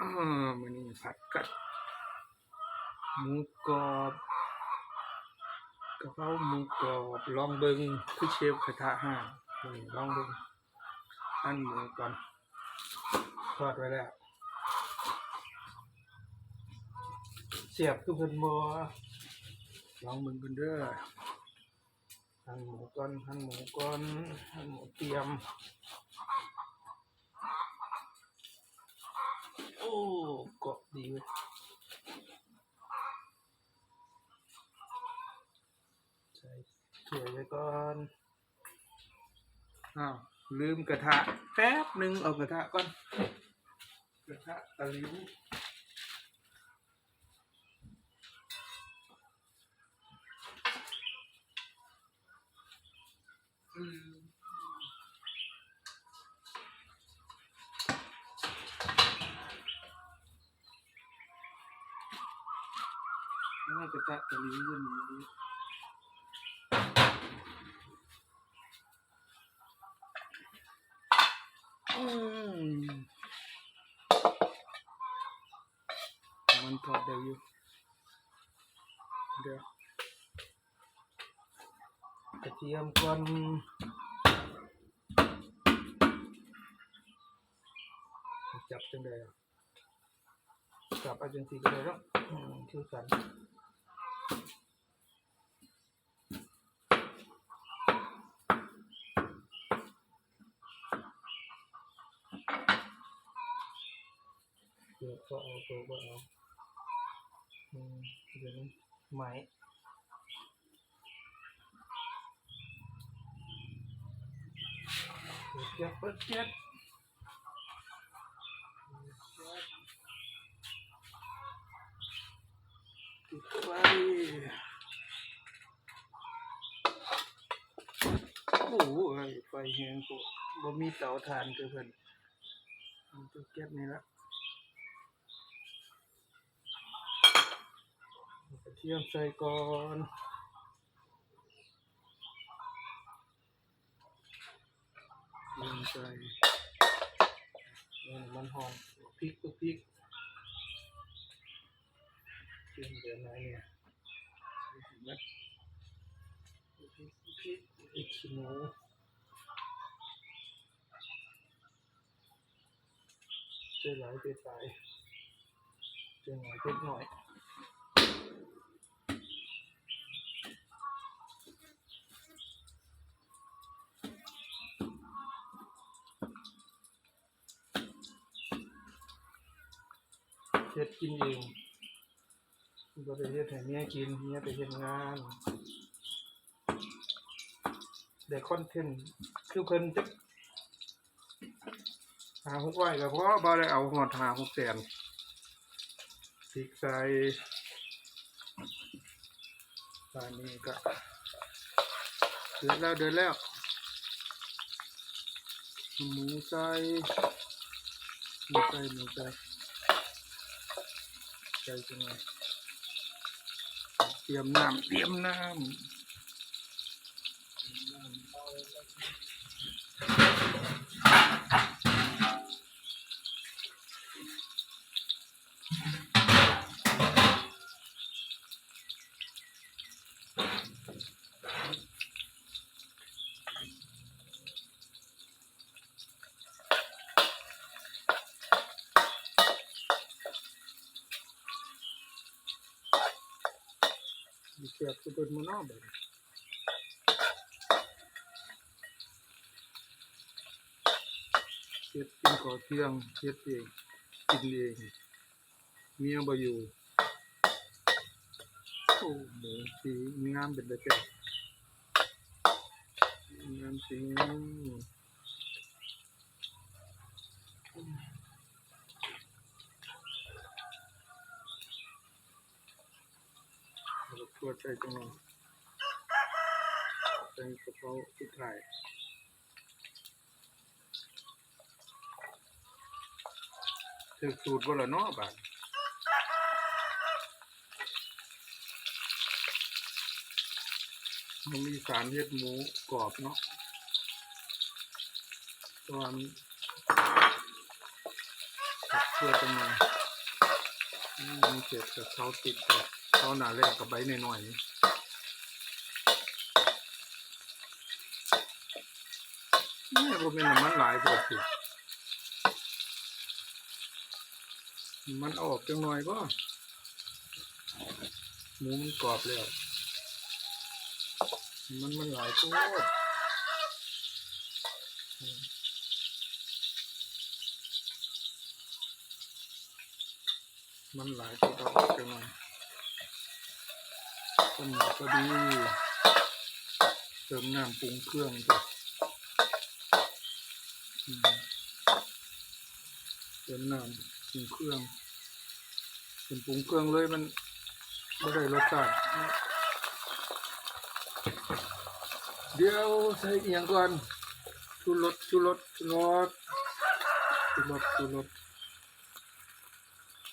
อ่ามันนี่ผัดกับหมูกรอบกระเพราหมูกรอบลองเบิงคือเชฟกระทะห้างลองเบิงอันหมูก่อนทอดไว้แล้วเสียบคือเพิ่นบ่ลองเบิงกันเด้อหั่นหมูก่อนหั่นหมูก่อนหั่นหมูเตรียม โอ้เกาะดีเว้ยใส่ถ้วยไว้ก่อนอ้าวลืมกระทะแป๊บหนึ่งเอากระทะก่อน กระทะตะหลิวอืม น่ากระทะตะลิวอยังนี้อืมมันถอเดได้อยู่เดี๋ยวกระเทียมก่อนจับจังได้อะจับอาจังสีก็ได้แล้วอืมคือกัน เดี๋ยวก็เอาตัวก็เอาอืมเดี๋ยวนี้ไหมเปิดแก๊สเปิดแก๊สติดไฟโอ้โหไฟแหงกูบ่มีเตาถ่านเกินเพิ่นเอาตัวแก๊สนี่ละ กระ เทียมใส่ก่อนลงใส่มันมันหอมพริกก็พริกเตรียมเดี๋ยวไหนเนี่ยใส่ถุงนะพริกพริกพริกขี้หนูเจอหลายเจอตายเจอหน่อยเจอหน่อย เฮ็ดกินเองบ่ได้เฮ็ดให้เมียกินเมียไปเฮ็ดงานได้คอนเทนต์คือเพิ่นจะหาหกไว้ก็เพราะบ่ได้เอาหอดหาหกแสนพริกใส่ตอนนี้ก็เดือดแล้วเดือดแล้วหมูใส่หมูใส่หมูใส่ ใจจังเลยเตรียมน้ำเตรียมน้ำ ตัวเป็นมันอกแบบเฮ็ดกินขอเที่ยงเฮ็ดเองกินเองเมียบ่อยู่โอ้หมูสีงามเป็นเลยแกงามสีงาม ตัวใจจังเลยใส่กระเพราสุดท้ายถือสูตรบ่ละเนาะบาดมันมีสารเฮ็ดหมูกรอบเนาะตอนขัดเพื่อจังเลยอืมมีเศษกับเขาติดกับ เขาหนาแรกกับใบหน่อยๆนี่นี่ผมเป็นน้ำมันหลายปกติมันออกจังหน่อยก็หมูมันกรอบแล้ว มันมันหลายตัวมันหลายตัวดอกจังหน่อย ต้นหอมก็ดี เติมน้ำปรุงเครื่องจ้ะอืมเติมน้ำปรุงเครื่องเป็นปรุงเครื่องเลยมันไม่ได้รสชาติเดี๋ยวใส่เอียงก่อนชูรสชูรสชูรสชูรสชูรส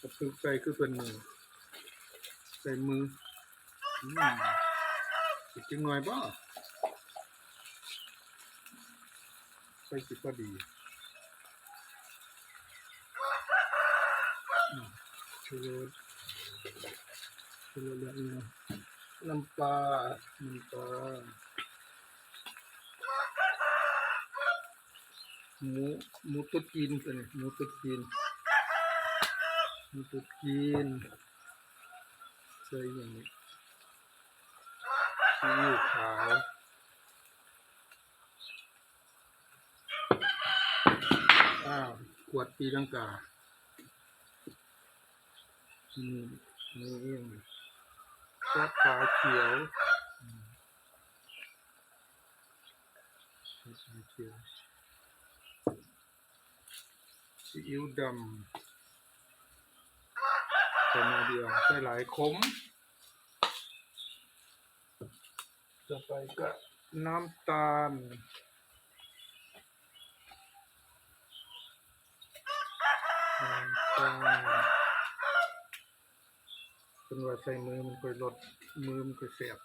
กระพึกใส่คือเป็นมือใส่มือ อืมอีกจังหน่อยบ่ใส่สิพอดีอืมชูรสชูรสแล้วนี่นะน้ำปลาน้ำปลาหมูหมูตุ๊ดจีนตันหมูตุ๊ดจีนหมูตุ๊ดจีนใส่อย่างนี้ ซีอิ๊วขาวอ้าวขวดปีลังกานี่นี่เองซอสขาวเขียวซอสขาวเขียวซีอิ๊วดำใส่มาเดียวใส่หลายขม ต่อไปก็น้ำตาลน้ำตาลเป็นว่าใส่มือมันค่อยลดมือมันค่อยเสียบ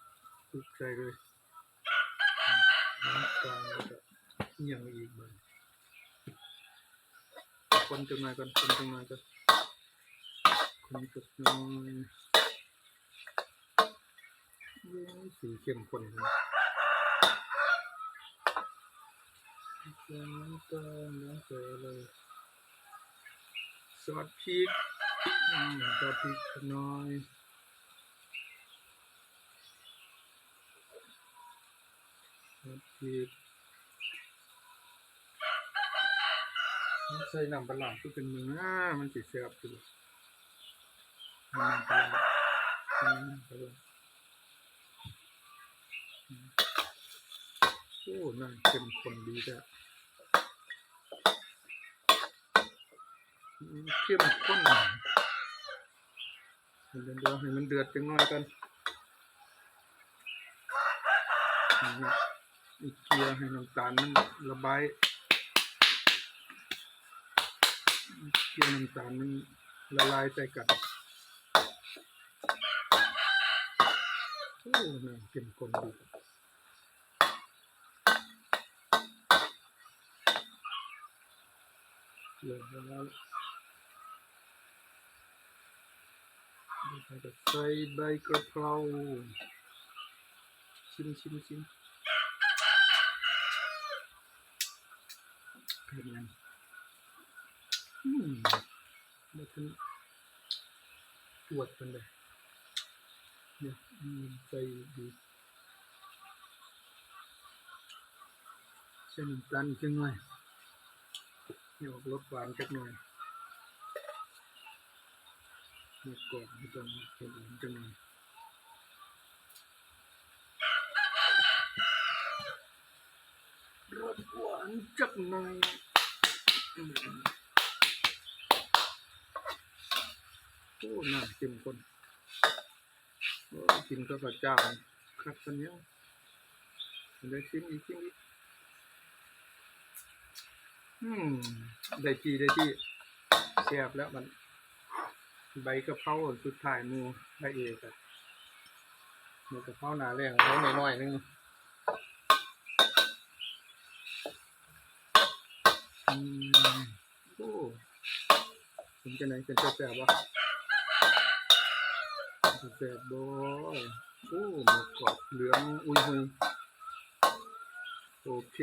พึกใส่เลยน้ำตาลก็ยังอีกบ้างคนจังหน่อยก่อนคนจังหน่อยก่อนคนจังหน่อย สีเข้มข้นเลยเติมน้ำตาลน้ำใส่เลยซอสพริกอืมซอสพริกหน่อยซอสพริกใส่น้ำปลาร้าคือเป็นมืออ่ามันสิแซ่บอยู่น้ำปลาร้าใส่น้ำปลา โอ้น่าเข้มข้นดีจ้ะเข้มข้นเดี๋ยวเดี๋ยวให้มันเดือดจังหน่อยกันอีกเกลือให้น้ำตาลมันระบายเคี่ยวน้ำตาลมันละลายใส่กันโอ้น่าเข้มข้นดี หลือแล้วแล้วก็ใส่ใบกระเพราชิมชิมชิมเผ็ดยังอืมไมันเป็นตรวจกันเลยเนี่ยอืมใจดีใส่น้ำตาลอีกจังหน่อย ให้ออกรสหวานจักหน่อยมื่อก่อนไม่ต้องเผ็ดหวานจังหน่อยรสหวานจักหน่อยโอ้น่าเข้มข้นโอ้กินก็กระจ่างครับตอนนี้ได้ชิมอีกชิมอีก อืมได้ทีได้ที่แซ่บแล้วมัน ใบกระเพราสุดท้ายหมูได้เอกอะหมูกะเพราหนาแรงเขาหน่อยๆนึงอืมโอ้เป็นจังไหนเป็นแซ่บวะแซ่บบ่โอ้หมูกรอบเหลือง อุ้ยโอเค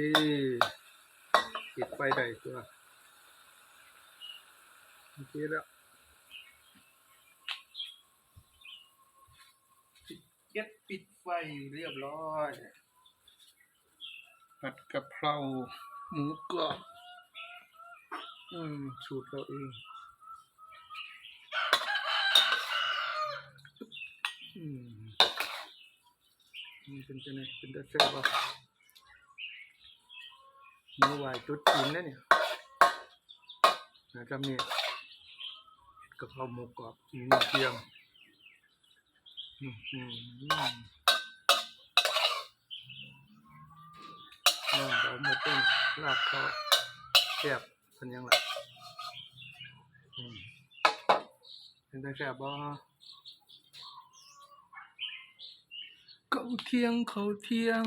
ปิดไฟได้ตัวโอเคแล้วปิดเก็ดปิดไฟเรียบร้อยผัดกะเพราหมูกรอบอืมสูตรเราเองอืมมันเป็นจังไงเป็นตาแซ่บบ่ห มูไหวจุดจีนนะเนี่ยนะครับนี่กะเพราหมูกรอบมีเทียมอืมอืมอืมอ่ามาต้นลาบเขาแซ่บเป็นยังไงเป็นตาแซ่บบ่เขาเที่ยงเขาเที่ยง